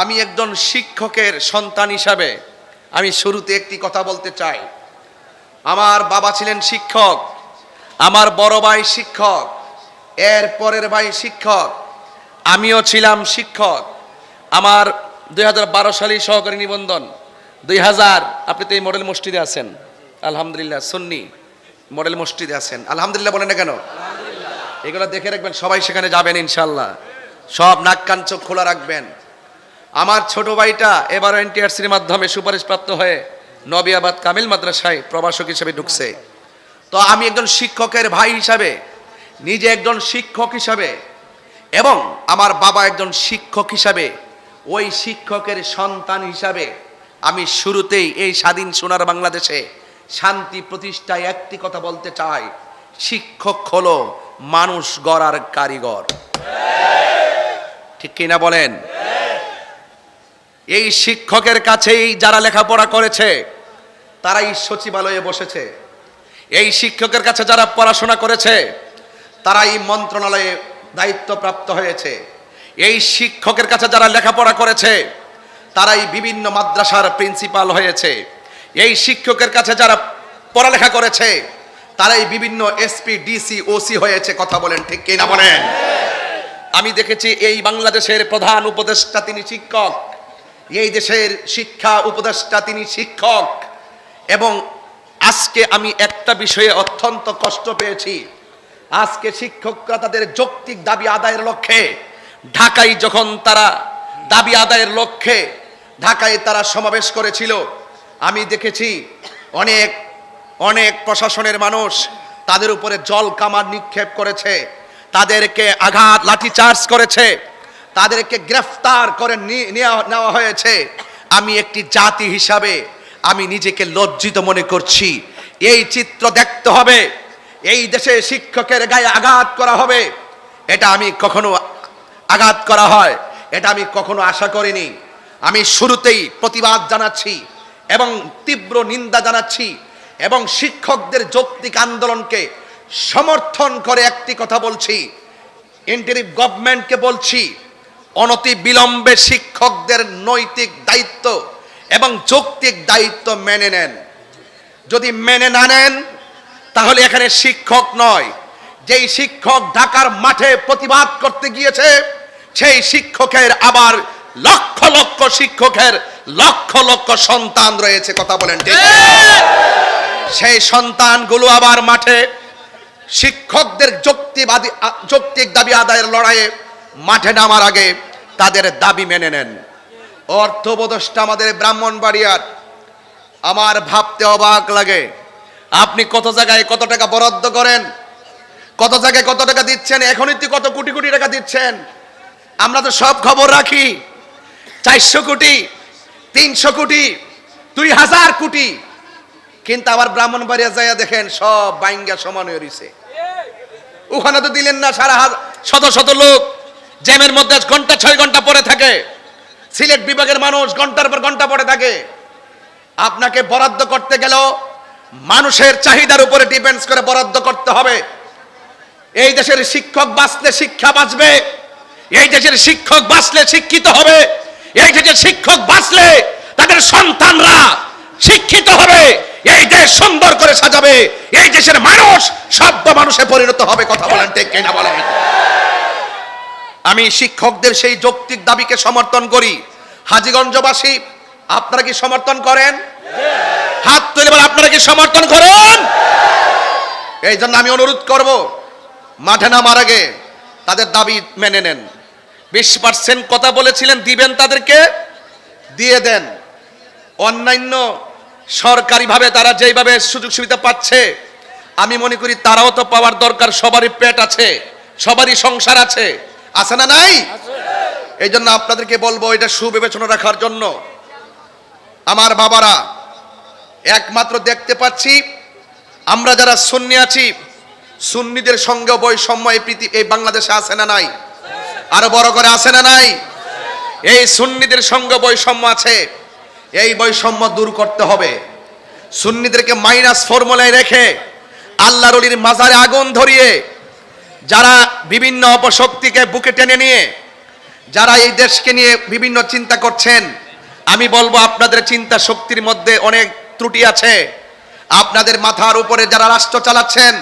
আমি একজন শিক্ষকের সন্তান হিসাবে আমি শুরুতে একটি কথা বলতে চাই। আমার বাবা ছিলেন শিক্ষক, আমার বড় ভাই শিক্ষক, এর পরের ভাই শিক্ষক, আমিও ছিলাম শিক্ষক। আমার দুই হাজার বারো সালে সহকারী নিবন্ধন, দুই হাজার, আপনি তো এই মডেল মসজিদে আছেন। আলহামদুলিল্লাহ, সুন্নি মডেল মসজিদে আছেন। আলহামদুলিল্লাহ বলেন না কেন? এগুলো দেখে রাখবেন, সবাই সেখানে যাবেন ইনশাল্লাহ সব নাক কান চোখ খোলা রাখবেন। আমার ছোট ভাইটা এবার এনটিআরসির মাধ্যমে সুপারিশপ্রাপ্ত হয়ে নবিয়াবাদ কামিল মাদ্রাসায় প্রভাষক হিসেবে ঢুকছে। তো আমি একজন শিক্ষকের ভাই হিসাবে, নিজে একজন শিক্ষক হিসাবে এবং আমার বাবা একজন শিক্ষক হিসাবে, ওই শিক্ষকের সন্তান হিসাবে আমি শুরুতেই এই স্বাধীন সোনার বাংলাদেশে শান্তি প্রতিষ্ঠায় একটি কথা বলতে চাই। শিক্ষক হলো মানুষ গড়ার কারিগর। ঠিক কিনা বলেন? এই শিক্ষকের কাছেই যারা লেখাপড়া করেছে, তারাই সচিবালয়ে বসেছে। এই শিক্ষকের কাছে যারা পড়াশোনা করেছে, তারাই মন্ত্রণালয়ে দায়িত্বপ্রাপ্ত হয়েছে। এই শিক্ষকের কাছে যারা লেখাপড়া করেছে, তারাই বিভিন্ন মাদ্রাসার প্রিন্সিপাল হয়েছে। এই শিক্ষকের কাছে যারা পড়ালেখা করেছে, তারাই বিভিন্ন এসপি, ডিসি, ওসি হয়েছে। কথা বলেন ঠিক কিনা বলেন? আমি দেখেছি এই বাংলাদেশের প্রধান উপদেষ্টা, তিনি শিক্ষক। এই দেশের শিক্ষা উপদেষ্টা তিনি শিক্ষক। এবং আজকে আমি একটা বিষয়ে অত্যন্ত কষ্ট পেয়েছি। আজকে শিক্ষকরা তাদের যৌক্তিক দাবি আদায়ের লক্ষ্যে, ঢাকায় যখন তারা দাবি আদায়ের লক্ষ্যে ঢাকায় তারা সমাবেশ করেছিল, আমি দেখেছি অনেক অনেক প্রশাসনের মানুষ তাদের উপরে জল কামার নিক্ষেপ করেছে, তাদেরকে আঘাত, লাঠিচার্জ করেছে। তাদেরকে গ্রেফতার করে নেওয়া হয়েছে। আমি একটি জাতি হিসাবে আমি নিজেকে লজ্জিত মনে করছি। এই চিত্র দেখতে হবে। এই দেশে শিক্ষকের গায়ে আঘাত করা হবে। এটা আমি কখনো আঘাত করা হয়। এটা আমি কখনো আশা করিনি। আমি শুরুতেই প্রতিবাদ জানাচ্ছি এবং তীব্র নিন্দা জানাচ্ছি এবং শিক্ষকদের যৌক্তিক আন্দোলনকে সমর্থন করে একটি কথা বলছি। ইন্টারিভ গভর্নমেন্টকে বলছি অনতি বিলম্বে শিক্ষকদের নৈতিক দায়িত্ব এবং যৌক্তিক দায়িত্ব মেনে নেন। যদি মেনে না নেন, তাহলে এখানে শিক্ষক নয়। যেই শিক্ষক ঢাকার মাঠে প্রতিবাদ করতে গিয়েছে, সেই শিক্ষকের আবার লক্ষ লক্ষ শিক্ষকের লক্ষ লক্ষ সন্তান রয়েছে, কথা বলেন ঠিক সেই সন্তানগুলো আবার মাঠে শিক্ষকদের যুক্তিবাদী যৌক্তিক দাবি আদায়ের লড়াইয়ে মাঠে নামার আগে তাদের দাবি মেনে নেন। অর্থবোধসটা আমাদের ব্রাহ্মণবাড়িয়ার। আমার ভাবতে অবাক লাগে। আপনি কত জায়গায় কত টাকা বরাদ্দ করেন? কত জায়গায় কত টাকা দিচ্ছেন? এখনই তো কত কোটি কোটি টাকা দিচ্ছেন? আমরা তো সব খবর রাখি। চারশো কোটি, তিনশো কোটি, দুই হাজার কোটি। কিন্তু আবার ব্রাহ্মণবাড়িয়া যাইয়া দেখেন সব বাইঙ্গা সমান হয়ে রইছে। ওখানে তো দিলেন না সারা শত শত লোক। জ্যামের মধ্যে ঘণ্টা ছয় ঘণ্টা পরে থাকে। সিলেট বিভাগের মানুষ ঘণ্টার পর ঘণ্টা পরে থাকে। আপনাকে বরাদ্দ করতে গেলেও মানুষের চাহিদার উপরে ডিপেন্ডস করে বরাদ্দ করতে হবে। এই দেশের শিক্ষক বাঁচলে শিক্ষা বাঁচবে, এই দেশের শিক্ষক বাঁচলে শিক্ষিত হবে, এই দেশের শিক্ষক বাঁচলে তাদের সন্তানরা শিক্ষিত হবে, এই দেশ সুন্দর করে সাজাবে, এই দেশের মানুষ সভ্য মানুষে পরিণত হবে, কথা বলেন ঠিক কিনা বলেন। আমি শিক্ষকদের সেই যৌক্তিক দাবিকে সমর্থন করি। হাজিগঞ্জবাসী, আপনারা কি সমর্থন করেন? হাত তুলে আপনারা কি সমর্থন করেন? এই জন্য আমি অনুরোধ করব, মাঠে নামার আগে তাদের দাবি মেনে নেন। বিশ পার্সেন্ট কথা বলেছিলেন, দিবেন তাদেরকে? দিয়ে দেন। অন্যান্য সরকারিভাবে তারা যেইভাবে সুযোগ সুবিধা পাচ্ছে, আমি মনে করি তারাও তো পাওয়ার দরকার, সবারই পেট আছে, সবারই সংসার আছে। আছে না নাই? এই জন্য আপনাদেরকে বলব, এটা সুবিবেচনা রাখার জন্য। আমার বাবারা, একমাত্র দেখতে পাচ্ছি, আমরা যারা সুন্নি আছি, সুন্নিদের সঙ্গে বৈষম্য, এই পৃথিবী এই বাংলাদেশে আছে না নাই? আরও বড় করে আছে না নাই? এই সুন্নিদের সঙ্গে বৈষম্য আছে, এই বৈষম্য দূর করতে হবে। সুন্নিদেরকে মাইনাস ফর্মুলায় রেখে আল্লাহ রলির মাজারে আগুন ধরিয়ে যারা বিভিন্ন অপশক্তিকে বুকে টেনে নিয়ে, যারা এই দেশকে নিয়ে বিভিন্ন চিন্তা করছেন, আমি বলব আপনাদের চিন্তা শক্তির মধ্যে অনেক ত্রুটি আছে। আপনাদের মাথার উপরে যারা রাষ্ট্র চালাচ্ছেন,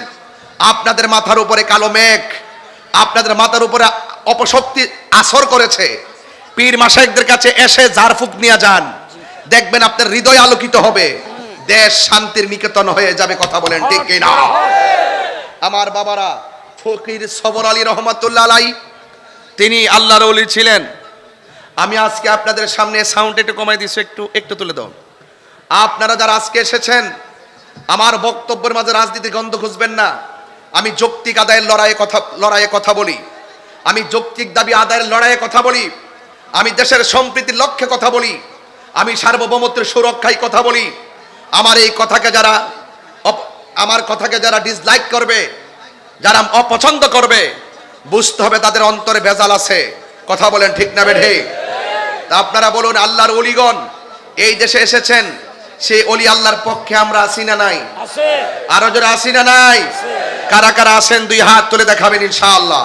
আপনাদের মাথার উপরে কালো মেঘ, আপনাদের মাথার উপরে অপশক্তি আসর করেছে। পীর মাসাইকদের কাছে এসে ঝাড়ফুঁক নিয়ে যান। দেখবেন আপনার হৃদয় আলোকিত হবে। দেশ শান্তির নিকেতন হয়ে যাবে, কথা বলেন ঠিক কিনা? আমার বাবারা ফকির সবর আলী রহমাতুল্লাহ আলাই তিনি আল্লাহর ওলি ছিলেন। আমি আজকে আপনাদের সামনে সাউন্ড একটু কমাই দিচ্ছি, একটু একটু তুলে দাও। আপনারা যারা আজকে এসেছেন, আমার বক্তব্যের মাঝে রাজনীতি গন্ধ খুঁজবেন না। আমি যৌক্তিক আদায়ের লড়াইয়ে কথা লড়াইয়ে কথা বলি। আমি যৌক্তিক দাবি আদায়ের লড়াইয়ে কথা বলি। আমি দেশের সম্প্রীতির লক্ষ্যে কথা বলি। আমি সার্বভৌমত্বের সুরক্ষায় কথা বলি। আমার এই কথাকে যারা আমার কথাকে যারা ডিসলাইক করবে যারা অপছন্দ করবে বুঝতে হবে তাদের অন্তরে ভেজাল আছে। কথা বলেন ঠিক না বেঠে তা আপনারা বলুন আল্লাহর অলিগণ এই দেশে এসেছেন সেই অলি আল্লাহর পক্ষে আমরা আসি না নাই? আরও যারা আসি না নাই? কারা কারা আসেন দুই হাত তুলে দেখাবেন ইনশাআল্লাহ।